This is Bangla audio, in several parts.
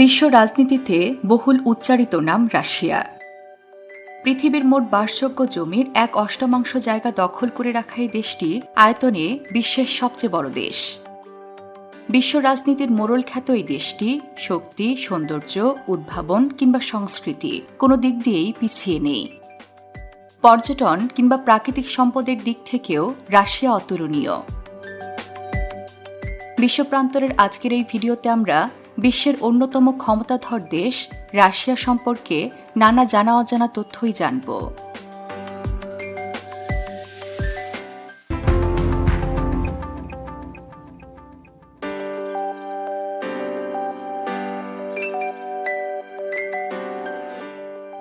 বিশ্ব রাজনীতিতে বহুল উচ্চারিত নাম রাশিয়া। পৃথিবীর মোট বাসযোগ্য জমির এক অষ্টমাংশ জায়গা দখল করে রাখা এই দেশটি আয়তনে বিশ্বের সবচেয়ে বড় দেশ। বিশ্ব রাজনীতির মোড়ল খ্যাত এই দেশটি শক্তি, সৌন্দর্য, উদ্ভাবন কিংবা সংস্কৃতি কোনো দিক দিয়েই পিছিয়ে নেই। পর্যটন কিংবা প্রাকৃতিক সম্পদের দিক থেকেও রাশিয়া অতুলনীয়। বিশ্বপ্রান্তরের আজকের এই ভিডিওতে আমরা বিশ্বের অন্যতম ক্ষমতাধর দেশ রাশিয়া সম্পর্কে নানা জানা অজানা তথ্যই জানব।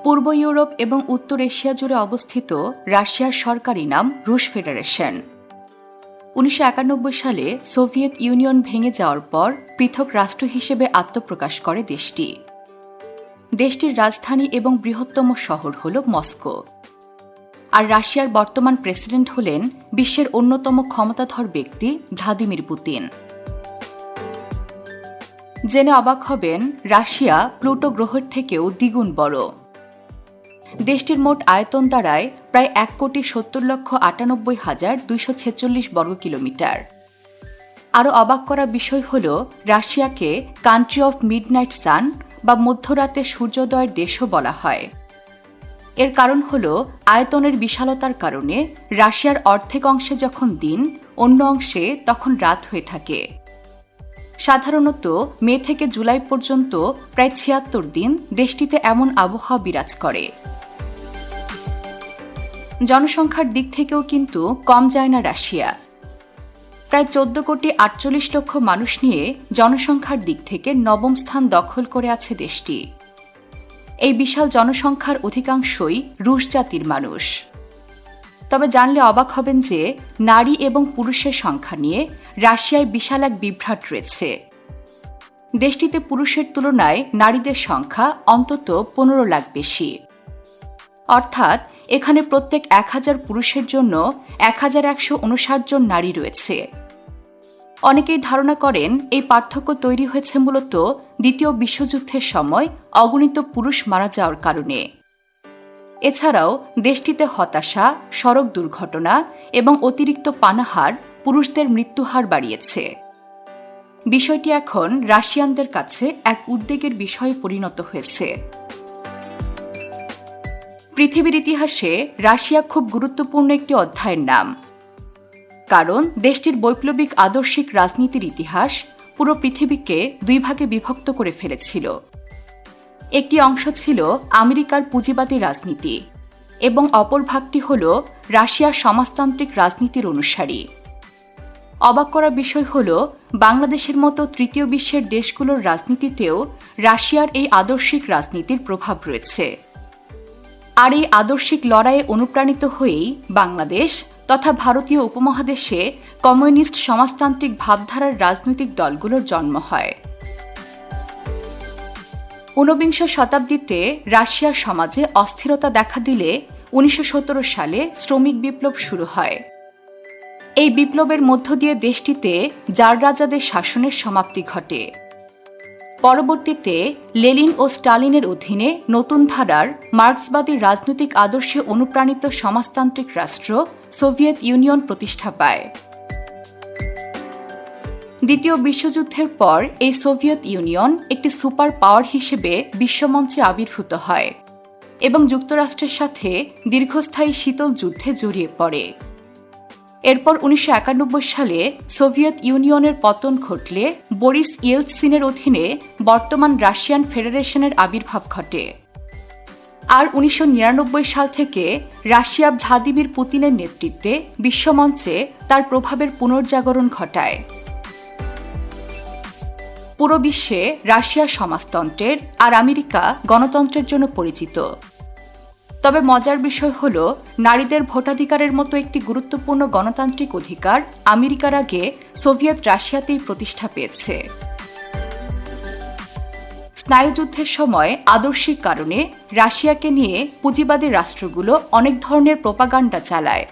পূর্ব ইউরোপ এবং উত্তর এশিয়া জুড়ে অবস্থিত রাশিয়ার সরকারি নাম রুশ ফেডারেশন। উনিশশো একানব্বই সালে সোভিয়েত ইউনিয়ন ভেঙে যাওয়ার পর পৃথক রাষ্ট্র হিসেবে আত্মপ্রকাশ করে দেশটি। দেশটির রাজধানী এবং বৃহত্তম শহর হল মস্কো। আর রাশিয়ার বর্তমান প্রেসিডেন্ট হলেন বিশ্বের অন্যতম ক্ষমতাধর ব্যক্তি ভ্লাদিমির পুতিন। জেনে অবাক হবেন, রাশিয়া প্লুটো গ্রহের থেকেও দ্বিগুণ বড়। দেশটির মোট আয়তন দাঁড়ায় প্রায় এক কোটি সত্তর লক্ষ আটানব্বই হাজার দুইশো ছেচল্লিশ বর্গ কিলোমিটার। আরও অবাক করা বিষয় হল, রাশিয়াকে কান্ট্রি অফ মিডনাইট সান বা মধ্যরাতে সূর্যোদয়ের দেশও বলা হয়। এর কারণ হল, আয়তনের বিশালতার কারণে রাশিয়ার অর্ধেক অংশে যখন দিন, অন্য অংশে তখন রাত হয়ে থাকে। সাধারণত মে থেকে জুলাই পর্যন্ত প্রায় ছিয়াত্তর দিন দেশটিতে এমন আবহাওয়া বিরাজ করে। জনসংখ্যার দিক থেকেও কিন্তু কম যায় না রাশিয়া। প্রায় চোদ্দ কোটি আটচল্লিশ লক্ষ মানুষ নিয়ে জনসংখ্যার দিক থেকে নবম স্থান দখল করে আছে দেশটি। এই বিশাল জনসংখ্যার অধিকাংশই রুশ জাতির মানুষ। তবে জানলে অবাক হবেন যে নারী এবং পুরুষের সংখ্যা নিয়ে রাশিয়ায় বিশাল এক বিভ্রাট রয়েছে। দেশটিতে পুরুষের তুলনায় নারীদের সংখ্যা অন্তত পনেরো লাখ বেশি। অর্থাৎ এখানে প্রত্যেক এক হাজার পুরুষের জন্য এক হাজার একশো উনষাট জন নারী রয়েছে। অনেকেই ধারণা করেন এই পার্থক্য তৈরি হয়েছে মূলত দ্বিতীয় বিশ্বযুদ্ধের সময় অগণিত পুরুষ মারা যাওয়ার কারণে। এছাড়াও দেশটিতে হতাশা, সড়ক দুর্ঘটনা এবং অতিরিক্ত পানাহার পুরুষদের মৃত্যুহার বাড়িয়েছে। বিষয়টি এখন রাশিয়ানদের কাছে এক উদ্বেগের বিষয়ে পরিণত হয়েছে। পৃথিবীর ইতিহাসে রাশিয়া খুব গুরুত্বপূর্ণ একটি অধ্যায়ের নাম। কারণ দেশটির বৈপ্লবিক আদর্শিক রাজনীতির ইতিহাস পুরো পৃথিবীকে দুই ভাগে বিভক্ত করে ফেলেছিল। একটি অংশ ছিল আমেরিকার পুঁজিবাদী রাজনীতি এবং অপর ভাগটি হল রাশিয়ার সমাজতান্ত্রিক রাজনীতির অনুসারী। অবাক করা বিষয় হল, বাংলাদেশের মতো তৃতীয় বিশ্বের দেশগুলোর রাজনীতিতেও রাশিয়ার এই আদর্শিক রাজনীতির প্রভাব রয়েছে। আর এই আদর্শিক লড়াইয়ে অনুপ্রাণিত হয়েই বাংলাদেশ তথা ভারতীয় উপমহাদেশে কমিউনিস্ট সমাজতান্ত্রিক ভাবধারার রাজনৈতিক দলগুলোর জন্ম হয়। ঊনবিংশ শতাব্দীতে রাশিয়ার সমাজে অস্থিরতা দেখা দিলে উনিশশো সতেরো সালে শ্রমিক বিপ্লব শুরু হয়। এই বিপ্লবের মধ্য দিয়ে দেশটিতে জার রাজাদের শাসনের সমাপ্তি ঘটে। পরবর্তীতে লেলিন ও স্টালিনের অধীনে নতুন ধারার মার্ক্সবাদী রাজনৈতিক আদর্শে অনুপ্রাণিত সমাজতান্ত্রিক রাষ্ট্র সোভিয়েত ইউনিয়ন প্রতিষ্ঠা পায়। দ্বিতীয় বিশ্বযুদ্ধের পর এই সোভিয়েত ইউনিয়ন একটি সুপার পাওয়ার হিসেবে বিশ্বমঞ্চে আবির্ভূত হয় এবং যুক্তরাষ্ট্রের সাথে দীর্ঘস্থায়ী শীতল যুদ্ধে জড়িয়ে পড়ে। এরপর উনিশশো একানব্বই সালে সোভিয়েত ইউনিয়নের পতন ঘটলে বরিস ইয়েলসিনের অধীনে বর্তমান রাশিয়ান ফেডারেশনের আবির্ভাব ঘটে। আর উনিশশো নিরানব্বই সাল থেকে রাশিয়া ভ্লাদিমির পুতিনের নেতৃত্বে বিশ্বমঞ্চে তার প্রভাবের পুনর্জাগরণ ঘটায়। পুরো বিশ্বে রাশিয়া সমাজতন্ত্রের আর আমেরিকা গণতন্ত্রের জন্য পরিচিত। তবে মজার বিষয় হল, নারীদের ভোটাধিকারের মতো একটি গুরুত্বপূর্ণ গণতান্ত্রিক অধিকার আমেরিকার আগে সোভিয়েত রাশিয়াতেই প্রতিষ্ঠা পেয়েছে। স্নায়ুযুদ্ধের সময় আদর্শিক কারণে রাশিয়াকে নিয়ে পুঁজিবাদী রাষ্ট্রগুলো অনেক ধরনের প্রোপাগান্ডা চালায়।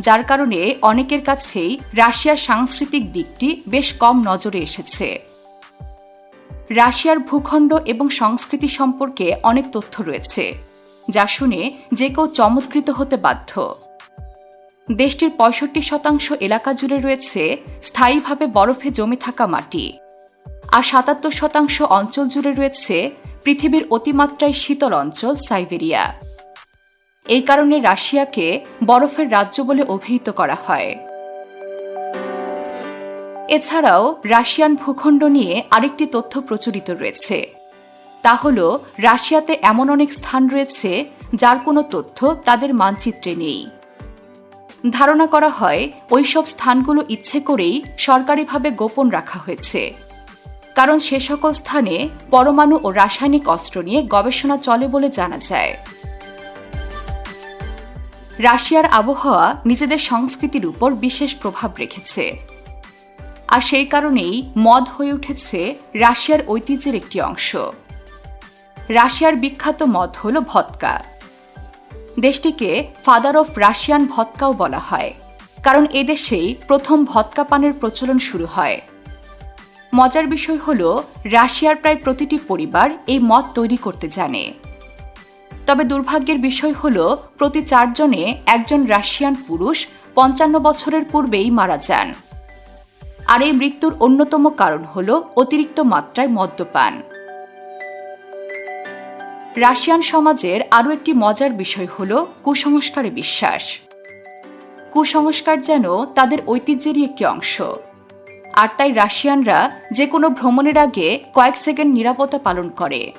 যার কারণে অনেকের কাছেই রাশিয়ার সাংস্কৃতিক দিকটি বেশ কম নজরে এসেছে। রাশিয়ার ভূখণ্ড এবং সংস্কৃতি সম্পর্কে অনেক তথ্য রয়েছে। যা শুনে যে কেউ চমৎকৃত হতে বাধ্য। দেশটির পঁয়ষট্টি শতাংশ এলাকা জুড়ে রয়েছে স্থায়ীভাবে বরফে জমে থাকা মাটি। আর সাতাত্তর শতাংশ অঞ্চল জুড়ে রয়েছে পৃথিবীর অতিমাত্রায় শীতল অঞ্চল সাইবেরিয়া। এই কারণে রাশিয়াকে বরফের রাজ্য বলে অভিহিত করা হয়। এছাড়াও রাশিয়ান ভূখণ্ড নিয়ে আরেকটি তথ্য প্রচলিত রয়েছে। তা হল, রাশিয়াতে এমন অনেক স্থান রয়েছে যার কোনো তথ্য তাদের মানচিত্রে নেই। ধারণা করা হয়, ওইসব স্থানগুলো ইচ্ছে করেই সরকারিভাবে গোপন রাখা হয়েছে। কারণ সে সকল স্থানে পরমাণু ও রাসায়নিক অস্ত্র নিয়ে গবেষণা চলে বলে জানা যায়। রাশিয়ার আবহাওয়া নিজেদের সংস্কৃতির উপর বিশেষ প্রভাব রেখেছে। আর সেই কারণেই মদ হয়ে উঠেছে রাশিয়ার ঐতিহ্যের একটি অংশ। রাশিয়ার বিখ্যাত মদ হল ভৎকা দেশটিকে ফাদার অফ রাশিয়ান ভৎকাও বলা হয়, কারণ এদেশেই প্রথম ভৎকা পানের প্রচলন শুরু হয়। মজার বিষয় হল, রাশিয়ার প্রায় প্রতিটি পরিবার এই মদ তৈরি করতে জানে। তবে দুর্ভাগ্যের বিষয় হল, প্রতি চারজনে একজন রাশিয়ান পুরুষ পঞ্চান্ন বছরের পূর্বেই মারা যান। আর এই মৃত্যুর অন্যতম কারণ হল অতিরিক্ত মাত্রায় মদ্যপান। রাশিয়ান সমাজের আরও একটি মজার বিষয় হল কুসংস্কারে বিশ্বাস। কুসংস্কার যেন তাদের ঐতিহ্যেরই একটি অংশ। আর তাই রাশিয়ানরা যে কোনো ভ্রমণের আগে কয়েক সেকেন্ড নিরাপত্তা পালন করে।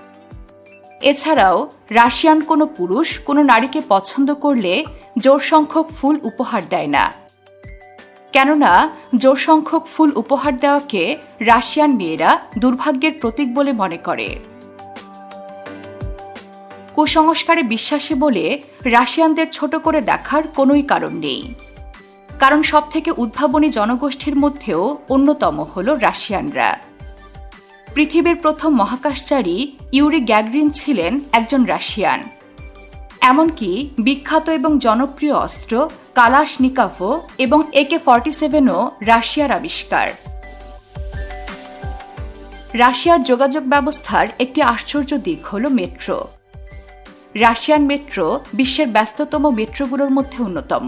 এছাড়াও রাশিয়ান কোনো পুরুষ কোনো নারীকে পছন্দ করলে জোর সংখ্যক ফুল উপহার দেয় না। কেননা জোর সংখ্যক ফুল উপহার দেওয়াকে রাশিয়ান মেয়েরা দুর্ভাগ্যের প্রতীক বলে মনে করে। কুসংস্কারে বিশ্বাসী বলে রাশিয়ানদের ছোট করে দেখার কোনোই কারণ নেই। কারণ সব থেকে উদ্ভাবনী জনগোষ্ঠীর মধ্যেও অন্যতম হল রাশিয়ানরা। পৃথিবীর প্রথম মহাকাশচারী ইউরি গ্যাগরিন ছিলেন একজন রাশিয়ান। এমনকি বিখ্যাত এবং জনপ্রিয় অস্ত্র কালাশ নিকাভো এবং একে ফর্টি সেভেনও রাশিয়ার আবিষ্কার। রাশিয়ার যোগাযোগ ব্যবস্থার একটি আশ্চর্য দিক হল মেট্রো। রাশিয়ান মেট্রো বিশ্বের ব্যস্ততম মেট্রোগুলোর মধ্যে অন্যতম।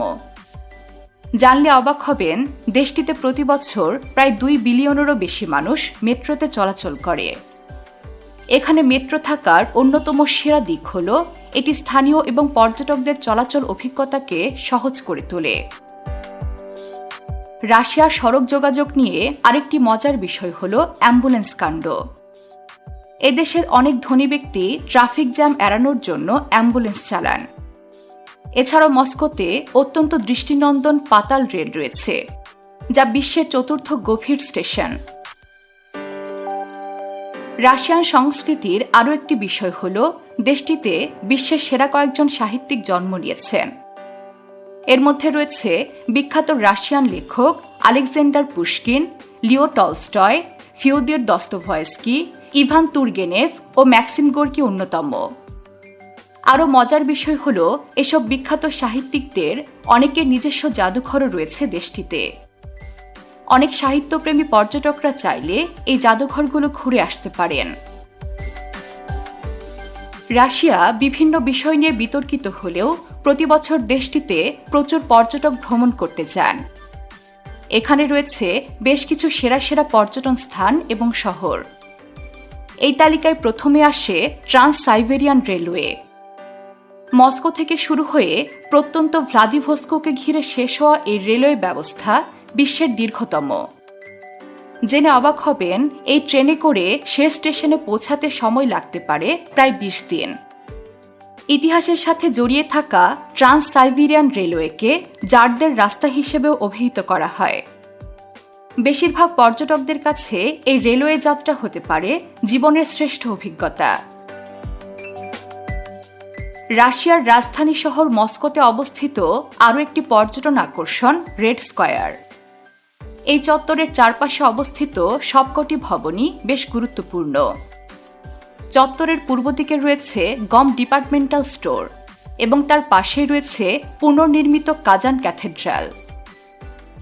জানলে অবাক হবেন, দেশটিতে প্রতি বছর প্রায় দুই বিলিয়নেরও বেশি মানুষ মেট্রোতে চলাচল করে। এখানে মেট্রো থাকার অন্যতম সেরা দিক হল, এটি স্থানীয় এবং পর্যটকদের চলাচল অভিজ্ঞতাকে সহজ করে তোলে। রাশিয়ার সড়ক যোগাযোগ নিয়ে আরেকটি মজার বিষয় হল অ্যাম্বুলেন্স কাণ্ড। এদেশের অনেক ধনী ব্যক্তি ট্রাফিক জ্যাম এড়ানোর জন্য অ্যাম্বুলেন্স চালান। এছাড়াও মস্কোতে অত্যন্ত দৃষ্টিনন্দন পাতাল রেল রয়েছে, যা বিশ্বের চতুর্থ গভীর স্টেশন। রাশিয়ান সংস্কৃতির আরও একটি বিষয় হল, দেশটিতে বিশ্বের সেরা কয়েকজন সাহিত্যিক জন্ম নিয়েছেন এর মধ্যে রয়েছে বিখ্যাত রাশিয়ান লেখক Alexander Pushkin, Leo Tolstoy Fyodor Dostoevsky, Ivan Turgenev ও ম্যাক্সিম গোর্কি অন্যতম। আরও মজার বিষয় হল, এসব বিখ্যাত সাহিত্যিকদের অনেকের নিজস্ব জাদুঘরও রয়েছে দেশটিতে। অনেক সাহিত্যপ্রেমী পর্যটকরা চাইলে এই জাদুঘরগুলো ঘুরে আসতে পারেন। রাশিয়া বিভিন্ন বিষয় নিয়ে বিতর্কিত হলেও প্রতি বছর দেশটিতে প্রচুর পর্যটক ভ্রমণ করতে যান। এখানে রয়েছে বেশ কিছু সেরা সেরা পর্যটন স্থান এবং শহর। এই তালিকায় প্রথমে আসে ট্রান্স সাইবেরিয়ান রেলওয়ে। মস্কো থেকে শুরু হয়ে প্রত্যন্ত ভ্লাদিভস্কোকে ঘিরে শেষ হওয়া এই রেলওয়ে ব্যবস্থা বিশ্বের দীর্ঘতম। জেনে অবাক হবেন, এই ট্রেনে করে শেষ স্টেশনে পৌঁছাতে সময় লাগতে পারে প্রায় বিশ দিন। ইতিহাসের সাথে জড়িয়ে থাকা ট্রান্স সাইবেরিয়ান রেলওয়েকে জারদের রাস্তা হিসেবেও অভিহিত করা হয়। বেশিরভাগ পর্যটকদের কাছে এই রেলওয়ে যাত্রা হতে পারে জীবনের শ্রেষ্ঠ অভিজ্ঞতা। রাশিয়ার রাজধানী শহর মস্কোতে অবস্থিত আরও একটি পর্যটন আকর্ষণ, রেড স্কয়ার। এই চত্বরের চারপাশে অবস্থিত সবকটি ভবনই বেশ গুরুত্বপূর্ণ। চত্বরের পূর্ব দিকে রয়েছে গম ডিপার্টমেন্টাল স্টোর এবং তার পাশেই রয়েছে পুনর্নির্মিত কাজান ক্যাথেড্রাল।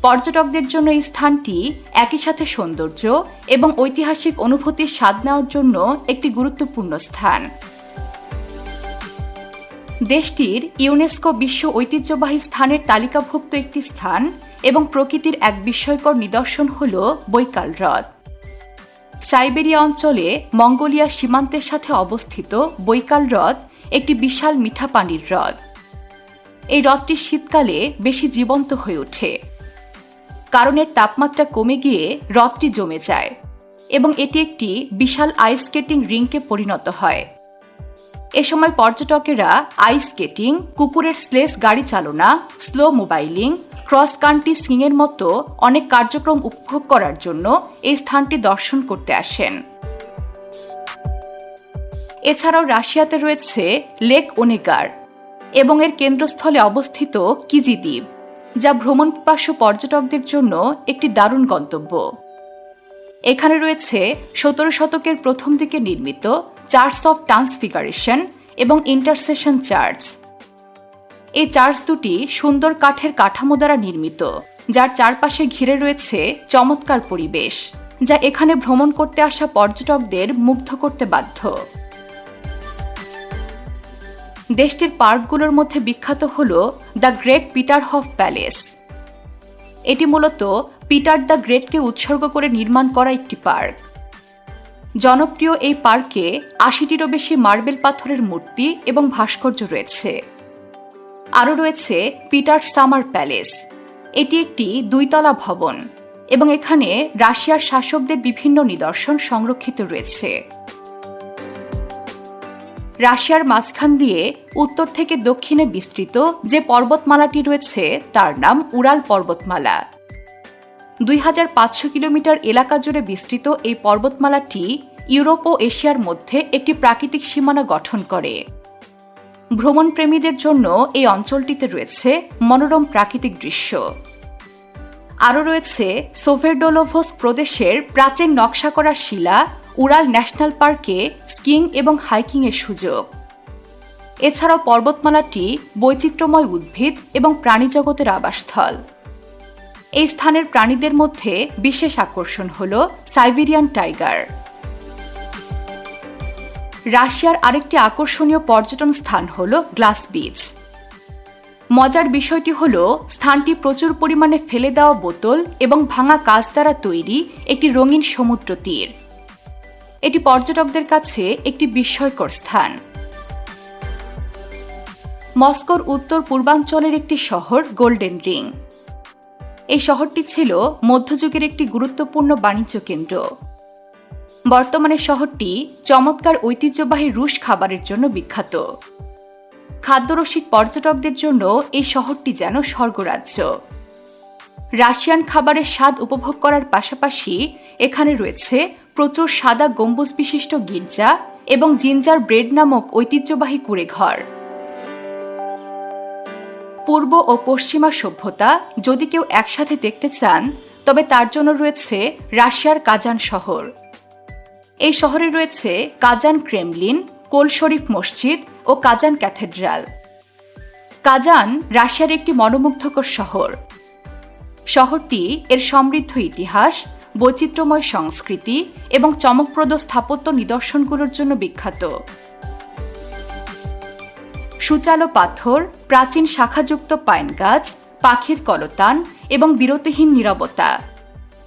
পর্যটকদের জন্য এই স্থানটি একই সাথে সৌন্দর্য এবং ঐতিহাসিক অনুভূতির স্বাদ নেওয়ার জন্য একটি গুরুত্বপূর্ণ স্থান। দেশটির ইউনেস্কো বিশ্ব ঐতিহ্যবাহী স্থানের তালিকাভুক্ত একটি স্থান এবং প্রকৃতির এক বিস্ময়কর নিদর্শন হল বৈকাল হ্রদ সাইবেরিয়া অঞ্চলে মঙ্গোলিয়া সীমান্তের সাথে অবস্থিত বৈকাল হ্রদ একটি বিশাল মিঠা পানির হ্রদ। এই হ্রদটি শীতকালে বেশি জীবন্ত হয়ে ওঠে। কারণ এর তাপমাত্রা কমে গিয়ে হ্রদটি জমে যায় এবং এটি একটি বিশাল আইস স্কেটিং রিংকে পরিণত হয়। এ সময় পর্যটকেরা আইস স্কেটিং কুকুরের স্লেস গাড়ি চালনা স্লো মোবাইলিং ক্রস কান্ট্রি স্কিংয়ের মতো অনেক কার্যক্রম উপভোগ করার জন্য এই স্থানটি দর্শন করতে আসেন। এছাড়াও রাশিয়াতে রয়েছে লেক ওনেগার এবং এর কেন্দ্রস্থলে অবস্থিত কিজি দ্বীপ যা ভ্রমণ পিপাসু পর্যটকদের জন্য একটি দারুণ গন্তব্য। এখানে রয়েছে সতেরো শতকের প্রথম দিকে নির্মিত চার্চ অফ ট্রান্সফিগারেশন এবং ইন্টারসেশন চার্চ। এই চার্চ দুটি সুন্দর কাঠের কাঠামো দ্বারা নির্মিত, যার চারপাশে ঘিরে রয়েছে চমৎকার পরিবেশ, যা এখানে ভ্রমণ করতে আসা পর্যটকদের মুগ্ধ করতে বাধ্য। দেশটির পার্কগুলোর মধ্যে বিখ্যাত হল the great Peterhof palace. এটি মূলত পিটার দ্য গ্রেটকে উৎসর্গ করে নির্মাণ করা একটি পার্ক। জনপ্রিয় এই পার্কে আশিটিরও বেশি মার্বেল পাথরের মূর্তি এবং ভাস্কর্য রয়েছে। আরও রয়েছে পিটার সামার প্যালেস। এটি একটি দুইতলা ভবন এবং এখানে রাশিয়ার শাসকদের বিভিন্ন নিদর্শন সংরক্ষিত রয়েছে। রাশিয়ার মাঝখান দিয়ে উত্তর থেকে দক্ষিণে বিস্তৃত যে পর্বতমালাটি রয়েছে, তার নাম উড়াল পর্বতমালা। দুই হাজার পাঁচশো কিলোমিটার এলাকা জুড়ে বিস্তৃত এই পর্বতমালাটি ইউরোপ ও এশিয়ার মধ্যে একটি প্রাকৃতিক সীমানা গঠন করে। ভ্রমণপ্রেমীদের জন্য এই অঞ্চলটিতে রয়েছে মনোরম প্রাকৃতিক দৃশ্য। আরও রয়েছে সোভেরডোলোভোস প্রদেশের প্রাচীন নকশা করা শিলা উড়াল ন্যাশনাল পার্কে স্কিং এবং হাইকিংয়ের সুযোগ। এছাড়াও পর্বতমালাটি বৈচিত্র্যময় উদ্ভিদ এবং প্রাণীজগতের আবাসস্থল। এই স্থানের প্রাণীদের মধ্যে বিশেষ আকর্ষণ হল সাইবেরিয়ান টাইগার। রাশিয়ার আরেকটি আকর্ষণীয় পর্যটন স্থান হল গ্লাস বিচ। মজার বিষয়টি হল, স্থানটি প্রচুর পরিমাণে ফেলে দেওয়া বোতল এবং ভাঙা কাজ দ্বারা তৈরি একটি রঙিন সমুদ্র তীর। এটি পর্যটকদের কাছে একটি বিস্ময়কর স্থান। মস্কোর উত্তর পূর্বাঞ্চলের একটি শহর, গোল্ডেন রিং। এই শহরটি ছিল মধ্যযুগের একটি গুরুত্বপূর্ণ বাণিজ্য কেন্দ্র। বর্তমানে শহরটি চমৎকার ঐতিহ্যবাহী রুশ খাবারের জন্য বিখ্যাত। খাদ্যরসিক পর্যটকদের জন্য এই শহরটি যেন স্বর্গরাজ্য। রাশিয়ান খাবারের স্বাদ উপভোগ করার পাশাপাশি এখানে রয়েছে প্রচুর সাদা গম্বুজ বিশিষ্ট গির্জা এবং জিঞ্জার ব্রেড নামক ঐতিহ্যবাহী কুড়েঘর। পূর্ব ও পশ্চিমা সভ্যতা যদি কেউ একসাথে দেখতে চান, তবে তার জন্য রয়েছে রাশিয়ার কাজান শহর। এই শহরে রয়েছে কাজান ক্রেমলিন কোল শরীফ মসজিদ ও কাজান ক্যাথেড্রাল। কাজান রাশিয়ার একটি মনোমুগ্ধকর শহর। শহরটি এর সমৃদ্ধ ইতিহাস, বৈচিত্র্যময় সংস্কৃতি এবং চমকপ্রদ স্থাপত্য নিদর্শনগুলোর জন্য বিখ্যাত। সুচালো পাথর, প্রাচীন শাখাযুক্ত পাইন গাছ পাখির কলতান এবং বিরতিহীন নিরবতা।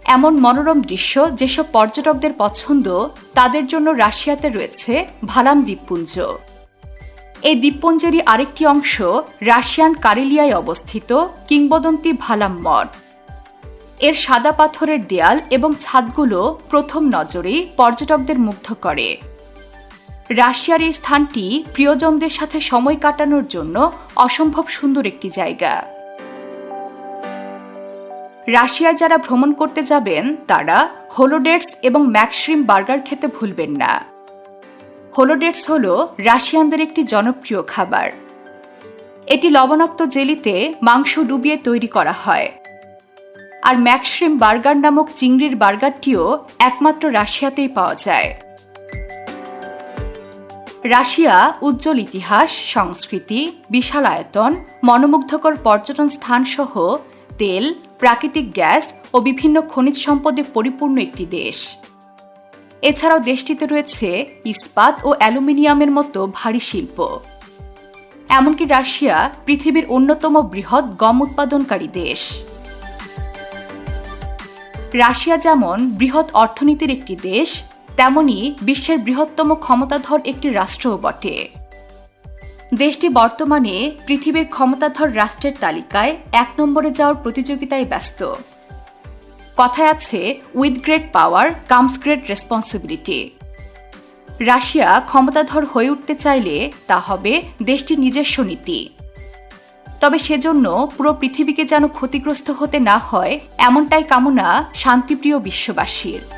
এমন মনোরম দৃশ্য যেসব পর্যটকদের পছন্দ, তাদের জন্য রাশিয়াতে রয়েছে ভালাম দ্বীপপুঞ্জ। এই দ্বীপপুঞ্জেরই আরেকটি অংশ রাশিয়ান কারেলিয়ায় অবস্থিত কিংবদন্তি ভালাম মঠ। এর সাদা পাথরের দেয়াল এবং ছাদগুলো প্রথম নজরেই পর্যটকদের মুগ্ধ করে। রাশিয়ার এই স্থানটি প্রিয়জনদের সাথে সময় কাটানোর জন্য অসম্ভব সুন্দর একটি জায়গা। রাশিয়ায় যারা ভ্রমণ করতে যাবেন, তারা হোলোডেটস এবং ম্যাক্সিম বার্গার খেতে ভুলবেন না। হোলোডেটস হল রাশিয়ানদের একটি জনপ্রিয় খাবার। এটি লবণাক্ত জেলিতে মাংস ডুবিয়ে তৈরি করা হয়। আর ম্যাক্সিম বার্গার নামক চিংড়ির বার্গারটিও একমাত্র রাশিয়াতেই পাওয়া যায়। রাশিয়া উজ্জ্বল ইতিহাস, সংস্কৃতি, বিশাল আয়তন, মনোমুগ্ধকর পর্যটন স্থান সহ তেল প্রাকৃতিক গ্যাস ও বিভিন্ন খনিজ সম্পদে পরিপূর্ণ একটি দেশ। এছাড়াও দেশটিতে রয়েছে ইস্পাত ও অ্যালুমিনিয়ামের মতো ভারী শিল্প। এমনকি রাশিয়া পৃথিবীর অন্যতম বৃহৎ গম উৎপাদনকারী দেশ। রাশিয়া যেমন বৃহৎ অর্থনীতির একটি দেশ, তেমনি বিশ্বের বৃহত্তম ক্ষমতাধর একটি রাষ্ট্রও বটে। দেশটি বর্তমানে পৃথিবীর ক্ষমতাধর রাষ্ট্রের তালিকায় এক নম্বরে যাওয়ার প্রতিযোগিতায় ব্যস্ত। কথায় আছে with great power comes great responsibility Russia ক্ষমতাধর হয়ে উঠতে চাইলে তা হবে দেশটির নিজস্ব নীতি। তবে সেজন্য পুরো পৃথিবীকে যেন ক্ষতিগ্রস্ত হতে না হয়, এমনটাই কামনা শান্তিপ্রিয় বিশ্ববাসীর।